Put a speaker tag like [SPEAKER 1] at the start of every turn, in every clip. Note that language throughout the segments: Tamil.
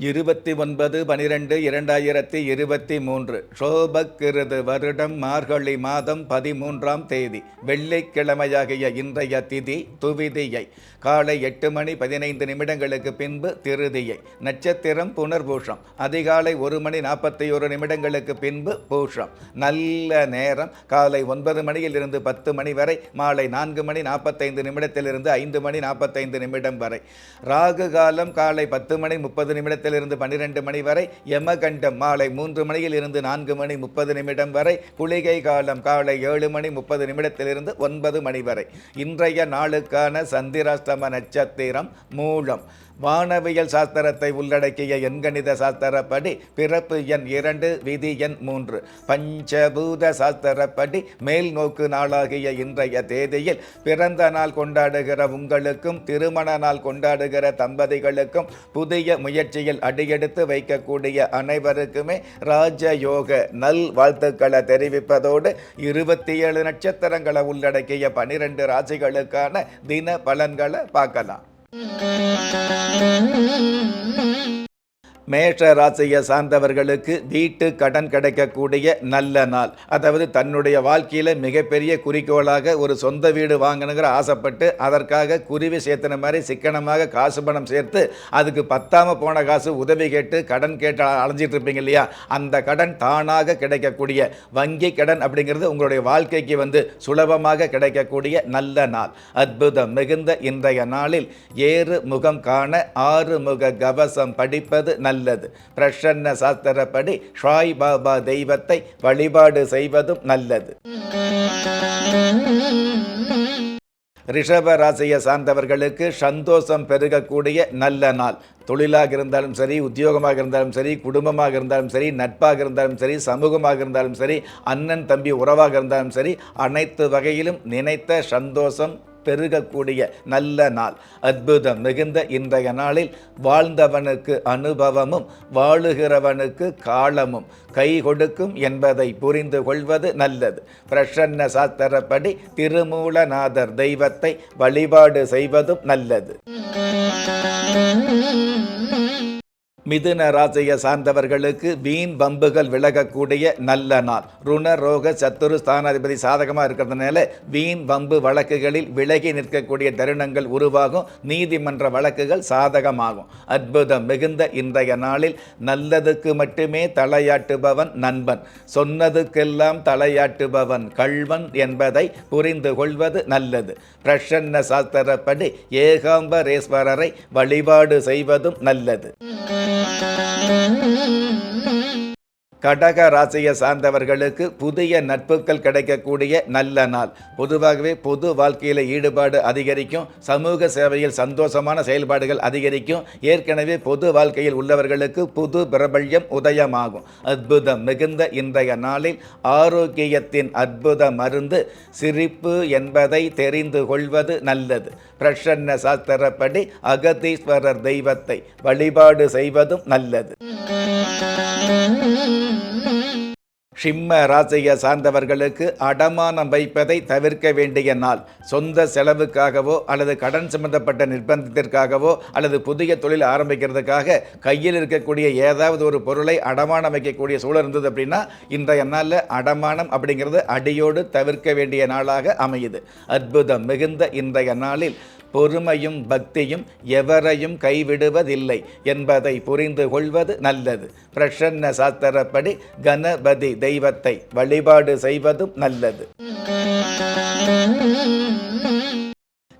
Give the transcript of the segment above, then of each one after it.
[SPEAKER 1] இருபத்தி ஒன்பது பனிரெண்டு இரண்டாயிரத்தி இருபத்தி மூன்று. சோபக்கிருது வருடம் மார்கழி மாதம் பதிமூன்றாம் தேதி. வெள்ளிக்கிழமையாகிய இன்றைய திதி துவிதியை. காலை எட்டு மணி பதினைந்து நிமிடங்களுக்கு பின்பு திருதியை. நட்சத்திரம் புனர்பூஷம். அதிகாலை ஒரு மணி நாற்பத்தி ஒரு நிமிடங்களுக்கு பின்பு பூஷம். நல்ல நேரம். காலை ஒன்பது மணியிலிருந்து பத்து மணி வரை. மாலை நான்கு மணி நாற்பத்தைந்து நிமிடத்திலிருந்து ஐந்து மணி நாற்பத்தைந்து நிமிடம் வரை. ராகு காலம் காலை பத்து மணி முப்பது நிமிடத்தில் நேரத்திலிருந்து பன்னிரெண்டு மணி வரை யமகண்டம் மாலை மூன்று மணியில் இருந்து நான்கு மணி முப்பது நிமிடம் வரை குளிகை காலம் காலை ஏழு மணி முப்பது நிமிடத்திலிருந்து ஒன்பது மணி வரை. இன்றைய நாளுக்கான சந்திராஷ்டம நட்சத்திரம் மூலம் வானவியல் சாஸ்திரத்தை உள்ளடக்கிய எண்கணித சாஸ்திரப்படி பிறப்பு எண் இரண்டு விதி எண் மூன்று. பஞ்சபூத சாஸ்திரப்படி மேல் நோக்கு நாளாகிய இன்றைய தேதியில் பிறந்த நாள் கொண்டாடுகிற உங்களுக்கும் திருமண நாள் கொண்டாடுகிற தம்பதிகளுக்கும் புதிய முயற்சியில் அடியெடுத்து வைக்கக்கூடிய அனைவருக்குமே ராஜயோக நல் வாழ்த்துக்களை தெரிவிப்பதோடு இருபத்தி ஏழு நட்சத்திரங்களை உள்ளடக்கிய பனிரெண்டு ராசிகளுக்கான தின பலன்களை பார்க்கலாம். மேஷ ராசியை சார்ந்தவர்களுக்கு வீட்டு கடன் கிடைக்கக்கூடிய நல்ல நாள். அதாவது தன்னுடைய வாழ்க்கையில் மிகப்பெரிய குறிக்கோளாக ஒரு சொந்த வீடு வாங்கணுங்கிற ஆசைப்பட்டு அதற்காக குருவி சேர்த்துன மாதிரி சிக்கனமாக காசு பணம் சேர்த்து அதுக்கு பத்தாம போன காசு உதவி கேட்டு கடன் கேட்டு அலைஞ்சிட்டு இருப்பீங்க இல்லையா? அந்த கடன் தானாக கிடைக்கக்கூடிய வங்கி கடன் அப்படிங்கிறது உங்களுடைய வாழ்க்கைக்கு வந்து சுலபமாக கிடைக்கக்கூடிய நல்ல நாள். அற்புதம் மிகுந்த இன்றைய நாளில் ஏறு முகம் காண ஆறு முக கவசம் படிப்பது நல்ல நல்லது. பிரசன்ன சாஸ்திரப்படி ஷாய் பாபா தெய்வத்தை வழிபாடு செய்வதும் நல்லது. ரிஷப ராசியை சார்ந்தவர்களுக்கு சந்தோஷம் பெருகக்கூடிய நல்ல நாள். தொழிலாக இருந்தாலும் சரி உத்தியோகமாக இருந்தாலும் சரி குடும்பமாக இருந்தாலும் சரி நட்பாக இருந்தாலும் சரி சமூகமாக இருந்தாலும் சரி அண்ணன் தம்பி உறவாக இருந்தாலும் சரி அனைத்து வகையிலும் நினைத்த சந்தோஷம் பெருகக்கூடிய நல்ல நாள். அற்புதம் மிகுந்த இன்றைய நாளில் வாழ்ந்தவனுக்கு அனுபவமும் வாழுகிறவனுக்கு காலமும் கை கொடுக்கும் என்பதை புரிந்து கொள்வது நல்லது. பிரசன்ன சாஸ்திரப்படி திருமூலநாதர் தெய்வத்தை வழிபாடு செய்வதும் நல்லது. மிதுன ராசியை சார்ந்தவர்களுக்கு வீண் வம்புகள் விலகக்கூடிய நல்ல நாள். ருண ரோக சத்துரு ஸ்தானாதிபதி சாதகமாக இருக்கிறதுனால வீண் வம்பு வழக்குகளில் விலகி நிற்கக்கூடிய தருணங்கள் உருவாகும். நீதிமன்ற வழக்குகள் சாதகமாகும். அற்புதம் மிகுந்த இன்றைய நாளில் நல்லதுக்கு மட்டுமே தலையாட்டுபவன் நண்பன். சொன்னதுக்கெல்லாம் தலையாட்டுபவன் கள்வன் என்பதை புரிந்து கொள்வது நல்லது. பிரசன்ன சாஸ்திரப்படி ஏகாம்பரேஸ்வரரை வழிபாடு செய்வதும் நல்லது. Mm-hmm. கடக ராசியை சார்ந்தவர்களுக்கு புதிய நட்புகள் கிடைக்கக்கூடிய நல்ல நாள். பொதுவாகவே பொது வாழ்க்கையில் ஈடுபாடு அதிகரிக்கும். சமூக சேவையில் சந்தோஷமான செயல்பாடுகள் அதிகரிக்கும். ஏற்கனவே பொது வாழ்க்கையில் உள்ளவர்களுக்கு புது பிரபல்யம் உதயமாகும். அற்புதம் மிகுந்த இன்றைய நாளில் ஆரோக்கியத்தின் அற்புத மருந்து சிரிப்பு என்பதை தெரிந்து கொள்வது நல்லது. பிரசன்ன சாஸ்திரப்படி அகதீஸ்வரர் தெய்வத்தை வழிபாடு செய்வதும் நல்லது. சிம்ம ராசியை சார்ந்தவர்களுக்கு அடமானம் வைப்பதை தவிர்க்க வேண்டிய நாள். சொந்த செலவுக்காகவோ அல்லது கடன் சம்பந்தப்பட்ட நிர்பந்தத்திற்காகவோ அல்லது புதிய தொழில் ஆரம்பிக்கிறதுக்காக கையில் இருக்கக்கூடிய ஏதாவது ஒரு பொருளை அடமானம் வைக்கக்கூடிய சூழல் இருந்தது அப்படின்னா இன்றைய நாளில் அடமானம் அப்படிங்கிறது அடியோடு தவிர்க்க வேண்டிய நாளாக அமையுது. அற்புதம் மிகுந்த இன்றைய நாளில் பொறுமையும் பக்தியும் எவரையும் கைவிடுவதில்லை என்பதை புரிந்து கொள்வது நல்லது. பிரசன்ன சாஸ்திரப்படி கணபதி தெய்வத்தை வழிபாடு செய்வதும் நல்லது.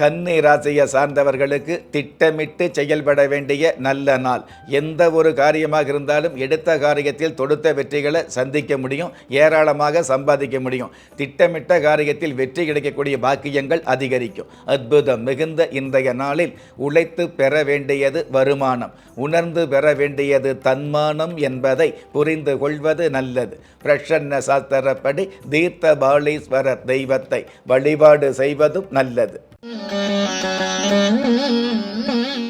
[SPEAKER 1] கன்னி ராசியை சார்ந்தவர்களுக்கு திட்டமிட்டு செயல்பட வேண்டிய நல்ல நாள். எந்த ஒரு காரியமாக இருந்தாலும் எடுத்த காரியத்தில் தொடுத்த வெற்றிகளை சந்திக்க முடியும் ஏராளமாக சம்பாதிக்க முடியும். திட்டமிட்ட காரியத்தில் வெற்றி கிடைக்கக்கூடிய பாக்கியங்கள் அதிகரிக்கும். அற்புதம் மிகுந்த இன்றைய நாளில் உழைத்து பெற வேண்டியது வருமானம். உணர்ந்து பெற வேண்டியது தன்மானம் என்பதை புரிந்து கொள்வது நல்லது. பிரசன்ன சாஸ்திரப்படி தீர்த்த பாலீஸ்வரர் தெய்வத்தை வழிபாடு செய்வதும் நல்லது. Thank you.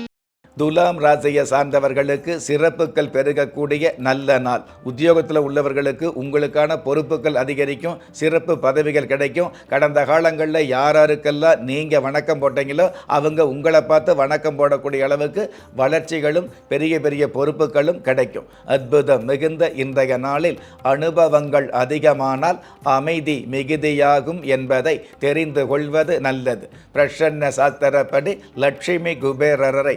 [SPEAKER 1] துலாம் ராசியை சார்ந்தவர்களுக்கு சிறப்புகள் பெருகக்கூடிய நல்ல நாள். உத்தியோகத்தில் உள்ளவர்களுக்கு உங்களுக்கான பொறுப்புகள் அதிகரிக்கும் சிறப்பு பதவிகள் கிடைக்கும். கடந்த காலங்களில் யார் யாருக்கெல்லாம் நீங்கள் வணக்கம் போட்டீங்களோ அவங்க உங்களை பார்த்து வணக்கம் போடக்கூடிய அளவுக்கு வளர்ச்சிகளும் பெரிய பெரிய பொறுப்புகளும் கிடைக்கும். அற்புதம் மிகுந்த இன்றைய நாளில் அனுபவங்கள் அதிகமானால் அமைதி மிகுதியாகும் என்பதை தெரிந்து கொள்வது நல்லது. பிரசன்ன சாஸ்திரப்படி லட்சுமி குபேரரை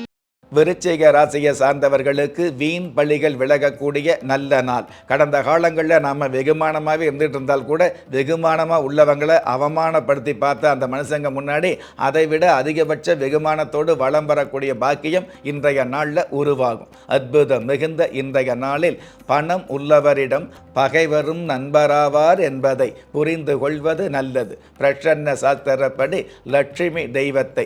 [SPEAKER 1] விருச்சிக ராசியை சார்ந்தவர்களுக்கு வீண் பழிகள் விலகக்கூடிய நல்ல நாள். கடந்த காலங்களில் நாம் வெகுமானமாகவே இருந்துகிட்டு இருந்தால் கூட வெகுமானமாக உள்ளவங்களை அவமானப்படுத்தி பார்த்த அந்த மனுஷங்க முன்னாடி அதை விட அதிகபட்ச வெகுமானத்தோடு வளம் வரக்கூடிய பாக்கியம் இன்றைய நாளில் உருவாகும். அற்புதம் மிகுந்த இன்றைய நாளில் பணம் உள்ளவரிடம் பகைவரும் நண்பராவார் என்பதை புரிந்து கொள்வது நல்லது. பிரசன்ன சாஸ்திரப்படி லட்சுமி தெய்வத்தை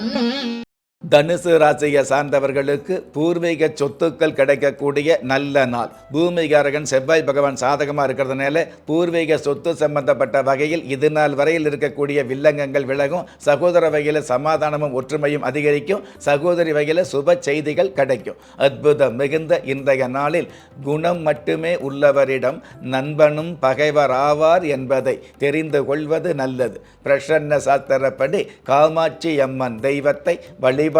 [SPEAKER 1] தனுசு ராசியை சார்ந்தவர்களுக்கு பூர்வீக சொத்துக்கள் கிடைக்கக்கூடிய நல்ல நாள். பூமிகாரகன் செவ்வாய் பகவான் சாதகமாக இருக்கிறதுனால பூர்வீக சொத்து சம்பந்தப்பட்ட வகையில் இது நாள் வரையில் இருக்கக்கூடிய வில்லங்கங்கள் விலகும். சகோதர வகையில் சமாதானமும் ஒற்றுமையும் அதிகரிக்கும். சகோதரி வகையில் சுப செய்திகள் கிடைக்கும். அற்புதம் மிகுந்த இன்றைய நாளில் குணம் மட்டுமே உள்ளவரிடம் நண்பனும் பகைவர் ஆவார் என்பதை தெரிந்து கொள்வது நல்லது. பிரசன்ன சாஸ்திரப்படி காமாட்சி அம்மன் தெய்வத்தை வழிபாடு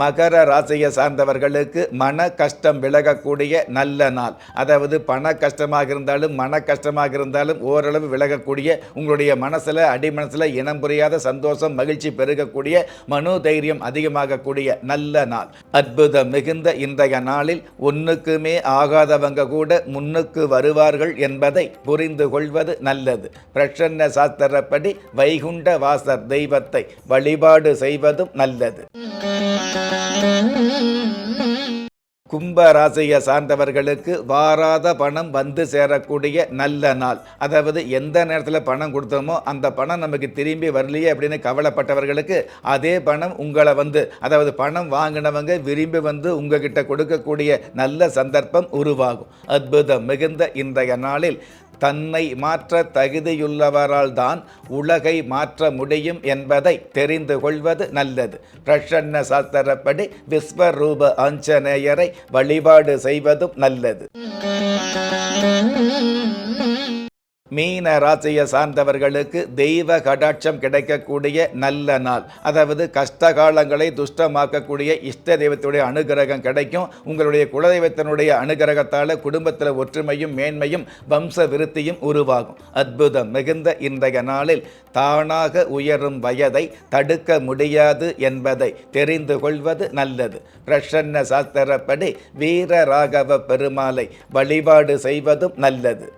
[SPEAKER 1] மகர ராசியை சார்ந்தவர்களுக்கு மன கஷ்டம் விலகக்கூடிய நல்ல நாள். அதாவது பண கஷ்டமாக இருந்தாலும் மன கஷ்டமாக இருந்தாலும் ஓரளவு விலகக்கூடிய உங்களுடைய மனசில் அடிமனசில் இனம் புரியாத சந்தோஷம் மகிழ்ச்சி பெருகக்கூடிய மனோ தைரியம் அதிகமாகக்கூடிய நல்ல நாள். அற்புதம் மிகுந்த இன்றைய நாளில் ஒன்றுக்குமே ஆகாதவங்க கூட முன்னுக்கு வருவார்கள் என்பதை புரிந்து கொள்வது நல்லது. பிரசன்ன சாஸ்திரப்படி வைகுண்ட வாசர் தெய்வத்தை வழிபாடு செய்வதும் நல்லது. கும்ப ராசியை சார்ந்தவர்களுக்கு வாராத பணம் வந்து சேரக்கூடிய நல்ல நாள். அதாவது எந்த நேரத்தில் பணம் கொடுத்தோமோ அந்த பணம் நமக்கு திரும்பி வரலையே அப்படின்னு கவலைப்பட்டவர்களுக்கு அதே பணம் உங்களை வந்து அதாவது பணம் வாங்கினவங்க விரும்பி வந்து உங்ககிட்ட கொடுக்கக்கூடிய நல்ல சந்தர்ப்பம் உருவாகும். அற்புதம் மிகுந்த இன்றைய நாளில் தன்னை மாற்ற தகுதியுள்ளவரால் தான் உலகை மாற்ற முடியும் என்பதை தெரிந்து கொள்வது நல்லது. பிரசன்ன சாஸ்திரப்படி விஸ்வரூப ஆஞ்சநேயரை வழிபாடு செய்வதும் நல்லது. மீன ராசியை சார்ந்தவர்களுக்கு தெய்வ கடாட்சம் கிடைக்கக்கூடிய நல்ல நாள். அதாவது கஷ்ட காலங்களை துஷ்டமாக்கக்கூடிய இஷ்ட தெய்வத்துடைய அனுகிரகம் கிடைக்கும். உங்களுடைய குலதெய்வத்தினுடைய அனுகிரகத்தால் குடும்பத்தில் ஒற்றுமையும் மேன்மையும் வம்ச விருத்தியும் உருவாகும். அற்புதம் மிகுந்த இன்றைய நாளில் தானாக உயரும் வயதை தடுக்க முடியாது என்பதை தெரிந்து கொள்வது நல்லது. பிரசன்ன சாஸ்திரப்படி வீர ராகவ பெருமாளை வழிபாடு செய்வதும் நல்லது.